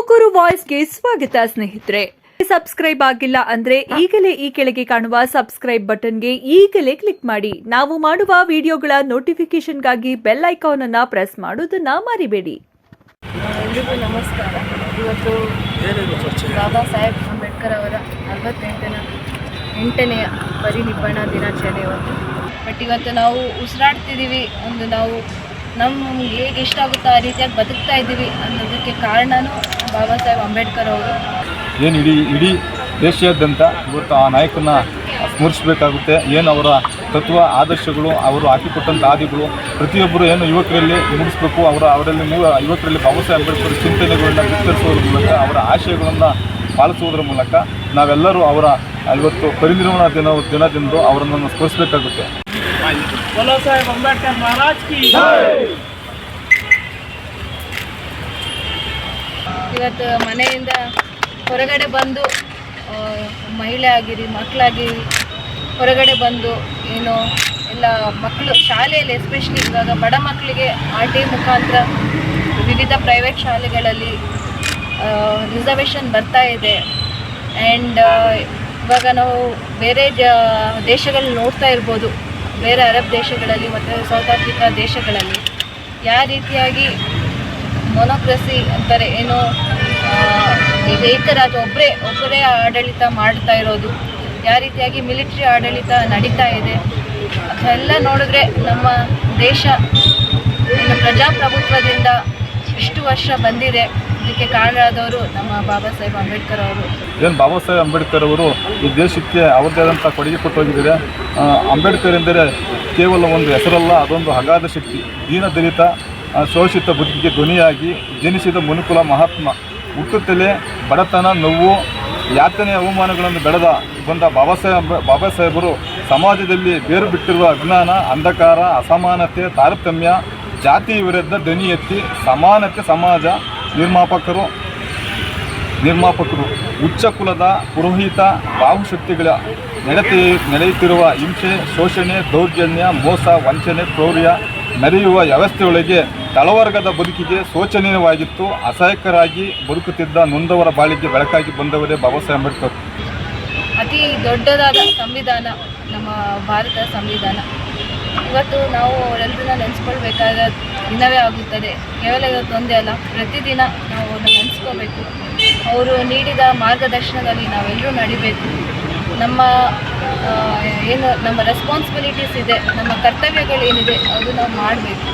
ತುಮಕೂರು ವಾಯ್ಸ್ಗೆ ಸ್ವಾಗತ ಸ್ನೇಹಿತರೆ. ಸಬ್ಸ್ಕ್ರೈಬ್ ಆಗಿಲ್ಲ ಅಂದ್ರೆ ಈಗಲೇ ಈ ಕೆಳಗೆ ಕಾಣುವ ಸಬ್ಸ್ಕ್ರೈಬ್ ಬಟನ್ಗೆ ಈಗಲೇ ಕ್ಲಿಕ್ ಮಾಡಿ. ನಾವು ಮಾಡುವ ವಿಡಿಯೋಗಳ ನೋಟಿಫಿಕೇಶನ್ಗಾಗಿ ಬೆಲ್ ಐಕಾನ್ ಅನ್ನ ಪ್ರೆಸ್ ಮಾಡೋದನ್ನ ಮರಿಬೇಡಿ. ಎಲ್ರಿಗೂ ನಮಸ್ಕಾರ. ಇವತ್ತು ಬಾಬಾ ಸಾಹೇಬ್ ಅಂಬೇಡ್ಕರ್ ಅವರ ಅರವತ್ತೆಂಟನೇ ಎಂಟನೆಯ ಪರಿನಿಬ್ಬಣ ದಿನಾಚರಣೆ ಇವತ್ತು. ಬಟ್ ಇವತ್ತು ನಾವು ಉಸಿರಾಡ್ತಿದ್ದೀವಿ ಒಂದು ನಾವು ನಮ್ಗೆ ಹೇಗೆ ಇಷ್ಟ ಆಗುತ್ತೋ ಆ ರೀತಿಯಾಗಿ ಬದುಕ್ತಾ ಇದ್ದೀವಿ ಅನ್ನೋದಕ್ಕೆ ಕಾರಣನೂ ಬಾಬಾ ಸಾಹೇಬ್ ಅಂಬೇಡ್ಕರ್ ಅವರು. ಏನು ಇಡೀ ಇಡೀ ದೇಶಾದ್ಯಂತ ಇವತ್ತು ಆ ನಾಯಕನ ಸ್ಮರಿಸಬೇಕಾಗುತ್ತೆ. ಏನು ಅವರ ತತ್ವ, ಆದರ್ಶಗಳು, ಅವರು ಹಾಕಿಕೊಟ್ಟಂಥ ಆದಿಗಳು ಪ್ರತಿಯೊಬ್ಬರು ಏನು ಯುವಕರಲ್ಲಿ ಮೂಡಿಸಬೇಕು ಅವರ, ಅವರಲ್ಲಿ ಯುವಕರಲ್ಲಿ ಬಾಬಾ ಸಾಹೇಬ್ ಅಂಬೇಡ್ಕರ್ ಚಿಂತನೆಗಳನ್ನ ಮೂಲಕ, ಅವರ ಆಶಯಗಳನ್ನು ಪಾಲಿಸುವುದರ ಮೂಲಕ ನಾವೆಲ್ಲರೂ ಅವರ, ಇವತ್ತು ಪರಿನಿರ್ವಹಣಾ ದಿನ, ದಿನದಿಂದ ಅವರನ್ನು ಸ್ಮರಿಸಬೇಕಾಗುತ್ತೆ. બોલો સાહેબ ಇವತ್ತು ಮನೆಯಿಂದ ಹೊರಗಡೆ ಬಂದು ಮಹಿಳೆ ಆಗಿರಿ ಮಕ್ಕಳಾಗಿರಿ, ಹೊರಗಡೆ ಬಂದು ಏನು ಎಲ್ಲ ಮಕ್ಕಳು ಶಾಲೆಯಲ್ಲಿ ಎಸ್ಪೆಷಲಿ ಇವಾಗ ಬಡ ಮಕ್ಕಳಿಗೆ ಆರ್ ಟಿ ಮುಖಾಂತರ ವಿವಿಧ ಪ್ರೈವೇಟ್ ಶಾಲೆಗಳಲ್ಲಿ ರಿಸರ್ವೇಷನ್ ಬರ್ತಾ ಇದೆ. ಆ್ಯಂಡ್ ಇವಾಗ ನಾವು ಬೇರೆ ದೇಶಗಳನ್ನ ನೋಡ್ತಾ ಇರ್ಬೋದು. ಬೇರೆ ಅರಬ್ ದೇಶಗಳಲ್ಲಿ ಮತ್ತು ಸೌತ್ ಆಫ್ರಿಕಾ ದೇಶಗಳಲ್ಲಿ ಯಾವ ರೀತಿಯಾಗಿ ಮೊನೋಕ್ರಸಿ ಅಂತಾರೆ, ಏನು ಈಗ ಏಕರಾಜ ಒಬ್ಬರೇ ಒಬ್ಬರೇ ಆಡಳಿತ ಮಾಡ್ತಾ ಇರೋದು, ಯಾವ ರೀತಿಯಾಗಿ ಮಿಲಿಟ್ರಿ ಆಡಳಿತ ನಡೀತಾ ಇದೆ ಅದೆಲ್ಲ ನೋಡಿದ್ರೆ ನಮ್ಮ ದೇಶ ಪ್ರಜಾಪ್ರಭುತ್ವದಿಂದ ಇಷ್ಟು ವರ್ಷ ಬಂದಿದೆ. ಇದಕ್ಕೆ ಕಾರಣರಾದವರು ನಮ್ಮ ಬಾಬಾ ಸಾಹೇಬ್ ಅಂಬೇಡ್ಕರ್ ಅವರು. ಏನು ಬಾಬಾ ಸಾಹೇಬ್ ಅಂಬೇಡ್ಕರ್ ಅವರು ಈ ದೇಶಕ್ಕೆ ಅವರದೇ ಆದಂಥ ಕೊಡುಗೆ ಕೊಟ್ಟು ಹೋಗಿದ್ದಾರೆ. ಅಂಬೇಡ್ಕರ್ ಎಂದರೆ ಕೇವಲ ಒಂದು ಹೆಸರಲ್ಲ, ಅದೊಂದು ಅಗಾಧ ಶಕ್ತಿ. ದೀನ ದಲಿತ ಶೋಷಿತ ಬದುಕಿಗೆ ಧ್ವನಿಯಾಗಿ ಜನಿಸಿದ ಮುನುಕುಲ ಮಹಾತ್ಮ. ಹುಟ್ಟುತ್ತಲೇ ಬಡತನ, ನೋವು, ಯಾತನೆ, ಅವಮಾನಗಳನ್ನು ಬೆಳೆದ ಬಂದ ಬಾಬಾ ಸಾಹೇಬ್, ಬಾಬಾ ಸಾಹೇಬರು ಸಮಾಜದಲ್ಲಿ ಬೇರು ಬಿಟ್ಟಿರುವ ಅಜ್ಞಾನ, ಅಂಧಕಾರ, ಅಸಮಾನತೆ, ತಾರತಮ್ಯ, ಜಾತಿ ವಿರುದ್ಧ ಧ್ವನಿ ಎತ್ತಿ ಸಮಾನತೆ, ಸಮಾಜ ನಿರ್ಮಾಪಕರು ನಿರ್ಮಾಪಕರು, ಉಚ್ಚ ಕುಲದ ಪುರೋಹಿತ ಬಾಹುಶಕ್ತಿಗಳ ನಡೆತಿ ನಡೆಯುತ್ತಿರುವ ಹಿಂಸೆ, ಶೋಷಣೆ, ದೌರ್ಜನ್ಯ, ಮೋಸ, ವಂಚನೆ, ಕ್ರೌರ್ಯ ನಡೆಯುವ ವ್ಯವಸ್ಥೆಯೊಳಗೆ ತಳವರ್ಗದ ಬದುಕಿಗೆ ಶೋಚನೀಯವಾಗಿತ್ತು. ಅಸಹಾಯಕರಾಗಿ ಬದುಕುತ್ತಿದ್ದ ನೊಂದವರ ಬಾಳಿಗೆ ಬೆಳಕಾಗಿ ಬಂದವರೇ ಬಾಬಾ ಅಂಬೇಡ್ಕರ್. ಅತಿ ದೊಡ್ಡದಾದ ಸಂವಿಧಾನ, ನಮ್ಮ ಭಾರತ ಸಂವಿಧಾನ. ಇವತ್ತು ನಾವು ಅವರೆಲ್ಲರನ್ನ ನೆನೆಸ್ಕೊಳ್ಬೇಕಾದ ದಿನವೇ ಆಗುತ್ತದೆ. ಕೇವಲ ಇವತ್ತು ಒಂದೇ ಅಲ್ಲ, ಪ್ರತಿದಿನ ನಾವು ಅವ್ರನ್ನ ನೆನೆಸ್ಕೋಬೇಕು. ಅವರು ನೀಡಿದ ಮಾರ್ಗದರ್ಶನದಲ್ಲಿ ನಾವೆಲ್ಲರೂ ನಡಿಬೇಕು. ನಮ್ಮ ಏನು, ನಮ್ಮ ರೆಸ್ಪಾನ್ಸಿಬಿಲಿಟೀಸ್ ಇದೆ, ನಮ್ಮ ಕರ್ತವ್ಯಗಳೇನಿದೆ, ಅದು ನಾವು ಮಾಡಬೇಕು.